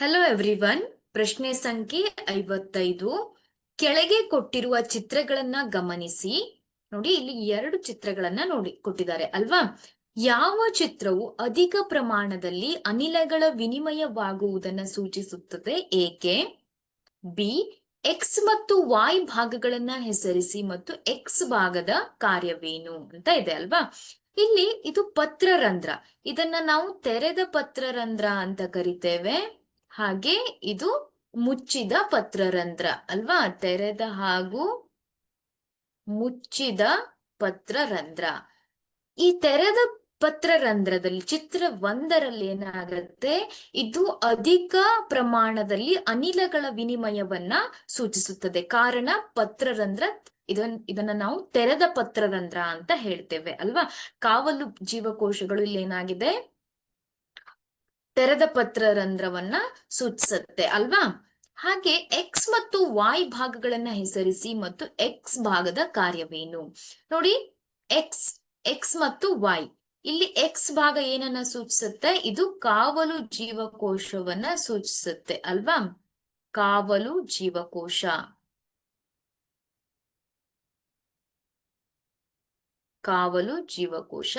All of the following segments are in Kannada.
ಹಲೋ ಎವ್ರಿವನ್ ಪ್ರಶ್ನೆ ಸಂಖ್ಯೆ ಐವತ್ತೈದು. ಕೆಳಗೆ ಕೊಟ್ಟಿರುವ ಚಿತ್ರಗಳನ್ನ ಗಮನಿಸಿ. ನೋಡಿ, ಇಲ್ಲಿ ಎರಡು ಚಿತ್ರಗಳನ್ನ ನೋಡಿ, ಕೊಟ್ಟಿದ್ದಾರೆ ಅಲ್ವಾ? ಯಾವ ಚಿತ್ರವು ಅಧಿಕ ಪ್ರಮಾಣದಲ್ಲಿ ಅನಿಲಗಳ ವಿನಿಮಯವಾಗುವುದನ್ನು ಸೂಚಿಸುತ್ತದೆ? ಏಕೆ? ಬಿ ಎಕ್ಸ್ ಮತ್ತು ವಾಯ್ ಭಾಗಗಳನ್ನ ಹೆಸರಿಸಿ ಮತ್ತು ಎಕ್ಸ್ ಭಾಗದ ಕಾರ್ಯವೇನು ಅಂತ ಇದೆ ಅಲ್ವಾ? ಇಲ್ಲಿ ಇದು ಪತ್ರರಂಧ್ರ. ಇದನ್ನ ನಾವು ತೆರೆದ ಪತ್ರರಂಧ್ರ ಅಂತ ಕರಿತೇವೆ. ಹಾಗೆ ಇದು ಮುಚ್ಚಿದ ಪತ್ರರಂಧ್ರ ಅಲ್ವಾ? ತೆರೆದ ಹಾಗೂ ಮುಚ್ಚಿದ ಪತ್ರರಂಧ್ರ. ಈ ತೆರೆದ ಪತ್ರರಂಧ್ರದಲ್ಲಿ ಚಿತ್ರ ಒಂದರಲ್ಲಿ ಏನಾಗುತ್ತೆ? ಇದು ಅಧಿಕ ಪ್ರಮಾಣದಲ್ಲಿ ಅನಿಲಗಳ ವಿನಿಮಯವನ್ನ ಸೂಚಿಸುತ್ತದೆ. ಕಾರಣ ಪತ್ರರಂಧ್ರ ಇದನ್, ಇದನ್ನ ನಾವು ತೆರೆದ ಪತ್ರರಂಧ್ರ ಅಂತ ಹೇಳ್ತೇವೆ ಅಲ್ವಾ? ಕಾವಲು ಜೀವಕೋಶಗಳು ಇಲ್ಲಿ ಏನಾಗಿದೆ ತೆರೆದ ಪತ್ರ ರಂಧ್ರವನ್ನ ಸೂಚಿಸುತ್ತೆ, ಅಲ್ವಾ? ಹಾಗೆ ಎಕ್ಸ್ ಮತ್ತು ವೈ ಭಾಗಗಳನ್ನ ಹೆಸರಿಸಿ ಮತ್ತು ಎಕ್ಸ್ ಭಾಗದ ಕಾರ್ಯವೇನು? ನೋಡಿ ಎಕ್ಸ್ ಎಕ್ಸ್ ಮತ್ತು ವೈ ಇಲ್ಲಿ ಎಕ್ಸ್ ಭಾಗ ಏನನ್ನ ಸೂಚಿಸುತ್ತೆ? ಇದು ಕಾವಲು ಜೀವಕೋಶವನ್ನ ಸೂಚಿಸುತ್ತೆ, ಅಲ್ವಾ? ಕಾವಲು ಜೀವಕೋಶ. ಕಾವಲು ಜೀವಕೋಶ.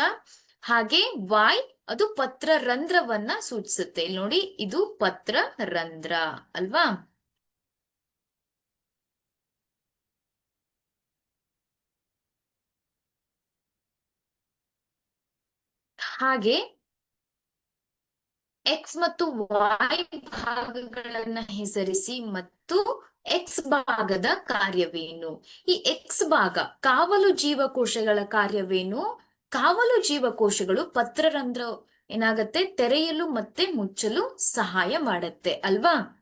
ಹಾಗೆ ವಾಯ್ ಅದು ಪತ್ರ ರಂಧ್ರವನ್ನ ಸೂಚಿಸುತ್ತೆ. ಇಲ್ಲಿ ನೋಡಿ, ಇದು ಪತ್ರ ರಂಧ್ರ, ಅಲ್ವಾ? ಹಾಗೆ ಎಕ್ಸ್ ಮತ್ತು ವಾಯ್ ಭಾಗಗಳನ್ನ ಹೆಸರಿಸಿ ಮತ್ತು ಎಕ್ಸ್ ಭಾಗದ ಕಾರ್ಯವೇನು? ಈ ಎಕ್ಸ್ ಭಾಗ ಕಾವಲು ಜೀವಕೋಶಗಳ ಕಾರ್ಯವೇನು? ಕಾವಲು ಜೀವಕೋಶಗಳು ಪತ್ರರಂಧ್ರ ಏನಾಗತ್ತೆ ತೆರೆಯಲು ಮತ್ತೆ ಮುಚ್ಚಲು ಸಹಾಯ ಮಾಡತ್ತೆ ಅಲ್ವಾ?